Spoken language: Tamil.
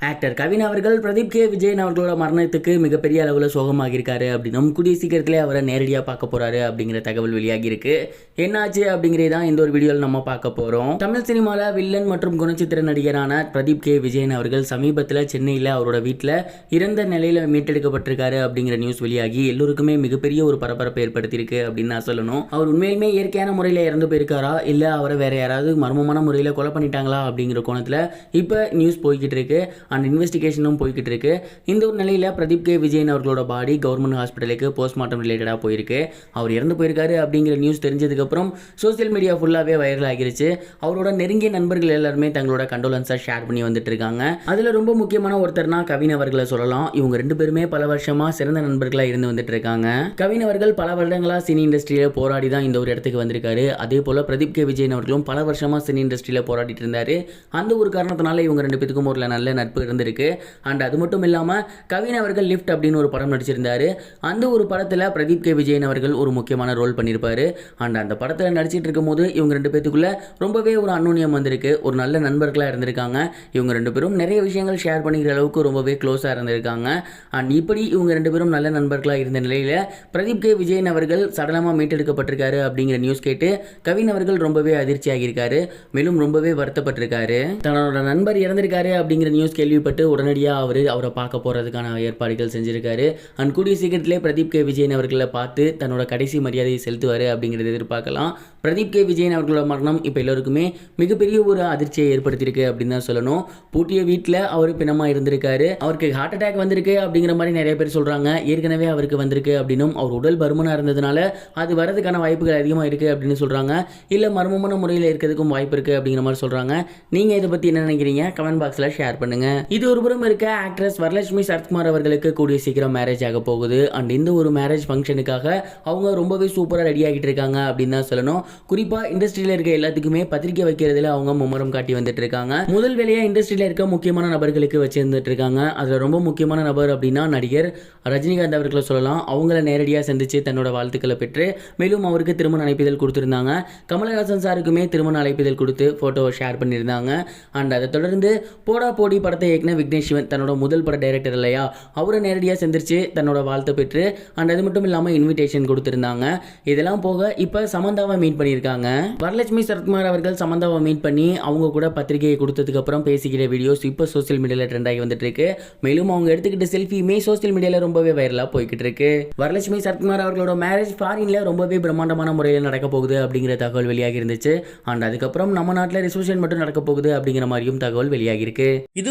ஆக்டர் கவின் அவர்கள் பிரதீப் கே. விஜயன் அவர்களோட மரணத்துக்கு மிகப்பெரிய அளவில் சோகமாகியிருக்காரு அப்படின்னும் கூடிய சீக்கிரத்திலே அவரை நேரடியாக பார்க்க போறாரு அப்படிங்கிற தகவல் வெளியாகி இருக்கு என்னாச்சு அப்படிங்கிறது தான் இந்த ஒரு வீடியோவில் நம்ம பார்க்க போகிறோம் தமிழ் சினிமாவில் வில்லன் மற்றும் குணச்சித்திர நடிகரான பிரதீப் கே. விஜயன் அவர்கள் சமீபத்தில் சென்னையில் அவரோட வீட்டில் இறந்த நிலையில் மீட்டெடுக்கப்பட்டிருக்காரு அப்படிங்கிற நியூஸ் வெளியாகி எல்லோருக்குமே மிகப்பெரிய ஒரு பரபரப்பை ஏற்படுத்தியிருக்கு அப்படின்னு நான் சொல்லணும். அவர் உண்மையிலுமே இயற்கையான முறையில் இறந்து போயிருக்காரா? இல்லை அவரை வேற யாராவது மர்மமான முறையில் கொலை பண்ணிட்டாங்களா அப்படிங்கிற கோணத்தில் இப்போ நியூஸ் போய்கிட்டு இருக்கு. அண்ட் இன்வெஸ்டிகேஷனும் போய்கிட்டு இருக்கு. இந்த ஒரு நிலையில் பிரதீப் கே. விஜயன் அவர்களோட பாடி கவர்மெண்ட் ஹாஸ்பிட்டலுக்கு போஸ்ட்மார்ட்டம் ரிலேட்டடாக போயிருக்கு. அவர் இறந்து போயிருக்காரு அப்படிங்கிற நியூஸ் தெரிஞ்சதுக்கப்புறம் சோசியல் மீடியா ஃபுல்லாகவே வைரல் ஆகிருச்சு. அவரோட நெருங்கிய நண்பர்கள் எல்லாருமே தங்களோட கண்டோலன்ஸை ஷேர் பண்ணி வந்துட்டு இருக்காங்க. அதில் ரொம்ப முக்கியமான ஒருத்தர்னா கவின் அவர்களை சொல்லலாம். இவங்க ரெண்டு பேருமே பல வருஷமாக சிறந்த நண்பர்களாக இருந்து வந்துட்டு இருக்காங்க. கவின் அவர்கள் பல வருடங்களாக சினி இண்டஸ்ட்ரியில் போராடி தான் இந்த ஒரு இடத்துக்கு வந்திருக்காரு. அதே போல் பிரதீப் கே. விஜயன் அவர்களும் பல வருஷமாக சினி இண்டஸ்ட்ரியில் போராடிட்டு இருந்தார். அந்த ஒரு காரணத்தினால இவங்க ரெண்டு பேத்துக்கும் ஒரு நல்ல நட்பு இருந்திருக்கு. அண்ட் அது மட்டும் இல்லாமல் கவின் அவர்கள் லிஃப்ட் அப்படின்னு ஒரு படம் நடிச்சிருந்தாரு. அந்த ஒரு படத்தில் பிரதீப் கே. விஜயன் அவர்கள் ஒரு முக்கியமான ரோல் பண்ணியிருப்பார். அண்ட் அந்த படத்தில் நடிச்சிட்டு இருக்கும்போது இவங்க ரெண்டு பேத்துக்குள்ளே ரொம்பவே ஒரு அன்னோனியம் வந்திருக்கு. ஒரு நல்ல நண்பர்களாக இருந்திருக்காங்க. இவங்க ரெண்டு பேரும் நிறைய விஷயங்கள் ஷேர் பண்ணிக்கிற அளவுக்கு ரொம்பவே க்ளோஸாக இருந்திருக்காங்க. அண்ட் இப்படி இவங்க ரெண்டு பேரும் நல்ல நண்பர்களாக இருந்த நிலையில் பிரதீப் கே. விஜயன் அவர்கள் சடலமாக மீட்டெடுக்கப்பட்டிருக்காரு அப்படிங்கிற நியூஸ் கேட்டு கவின் அவர்கள் ரொம்பவே அதிர்ச்சி ஆகியிருக்காரு மேலும் ரொம்பவே வருத்தப்பட்டிருக்காரு. தன்னோட நண்பர் இறந்திருக்காரு அப்படிங்கிற நியூஸ் கேள்விப்பட்டு உடனடியாக அவர் அவரை பார்க்க போகிறதுக்கான ஏற்பாடுகள் செஞ்சுருக்காரு. அண்ட் கூடிய சீக்கிரத்திலே பிரதீப் கே. விஜயன் அவர்களை பார்த்து தன்னோட கடைசி மரியாதையை செலுத்துவார் அப்படிங்கிறத எதிர்பார்க்கலாம். பிரதீப் கே. விஜயன் அவர்களோட மரணம் இப்போ எல்லோருக்குமே மிகப்பெரிய ஒரு அதிர்ச்சியை ஏற்படுத்தியிருக்கு அப்படின்னு தான் சொல்லணும். பூட்டிய வீட்டில் அவர் பிணமாக இருந்திருக்காரு. அவருக்கு ஹார்ட் அட்டாக் வந்திருக்கு அப்படிங்கிற மாதிரி நிறைய பேர் சொல்கிறாங்க ஏற்கனவே அவருக்கு வந்திருக்கு அப்படின்னும் அவர் உடல் பருமனாக இருந்ததுனால அது வரதுக்கான வாய்ப்புகள் அதிகமாக இருக்குது அப்படின்னு சொல்கிறாங்க இல்லை மர்மமான முறையில் இருக்கிறதுக்கும் வாய்ப்பு இருக்குது அப்படிங்கிற மாதிரி சொல்கிறாங்க நீங்கள் இதை பற்றி என்ன நினைக்கிறீங்க? கமெண்ட் பாக்ஸில் ஷேர் பண்ணுங்கள் இது ஒரு புறம் இருக்க ஆக்ட்ரஸ் வரலட்சுமி சரத்குமார் அவர்களுக்கு கூடிய சீக்கிரம் மேரேஜ் ஆக போகுது. அண்ட் இந்த ஒரு மேரேஜ் ஃபங்க்ஷனுக்காக அவங்க ரொம்பவே சூப்பராக ரெடி ஆகிட்டு இருக்காங்க அப்படின்னு தான் சொல்லணும். குறிப்பாக இண்டஸ்ட்ரியில் இருக்க எல்லாத்துக்குமே பத்திரிக்கை வைக்கிறதுல அவங்க மும்முரம் காட்டி வந்துட்டு இருக்காங்க. முதல் வேலையாக இண்டஸ்ட்ரியில் இருக்க முக்கியமான நபர்களுக்கு வச்சிருந்துட்டு இருக்காங்க. அதில் ரொம்ப முக்கியமான நபர் அப்படின்னா நடிகர் ரஜினிகாந்த் அவர்களை சொல்லலாம். அவங்கள நேரடியாக சந்திச்சு தன்னோட வாழ்த்துக்களை பெற்று மேலும் அவருக்கு திருமண அழைப்பிதழ் கொடுத்துருந்தாங்க. கமலஹாசன் சாருக்குமே திருமண அழைப்பிதழ் கொடுத்து ஃபோட்டோவை ஷேர் பண்ணியிருந்தாங்க. அண்ட் அதை தொடர்ந்து போடா போடி படத்தை இயக்குன விக்னேஷ் சிவன் தன்னோட முதல் பட டைரக்டர் இல்லையா? அவரை நேரடியாக சந்திச்சு தன்னோட வாழ்த்து பெற்று அண்ட் அது மட்டும் இல்லாமல் இன்விடேஷன் கொடுத்துருந்தாங்க. இதெல்லாம் போக இப்போ சமந்தாவை மீட் பண்ணியிருக்காங்க. வரலட்சுமி சரத்குமார் அவர்கள் சமந்தாவை மீட் பண்ணி அவங்க கூட பத்திரிகையை கொடுத்ததுக்கு அப்புறம் பேசிக்கிற வீடியோஸ் இப்போ சோசியல் மீடியாவில் ட்ரெண்ட் ஆகி வந்துட்டு இருக்கு மேலும் அவங்க எடுத்துக்கிட்ட செல்ஃபியுமே சோஷியல் மீடியாவில் ரொம்பவே வைரலாக போய்கிட்டு இருக்கு வரலட்சுமி சரத்குமார் அவர்களோட மேரேஜ் ஃபாரின்ல ரொம்பவே பிரம்மாண்டமான முறையில் நடக்க போகுது அப்படிங்கிற தகவல் வெளியாகி இருந்துச்சு. அண்ட் அதுக்கப்புறம் நம்ம நாட்டில் ரிசப்ஷன் மட்டும் நடக்க போகுது அப்படிங்கிற மாதிரியும் தகவல் வெளியாகி இருக்கு. இது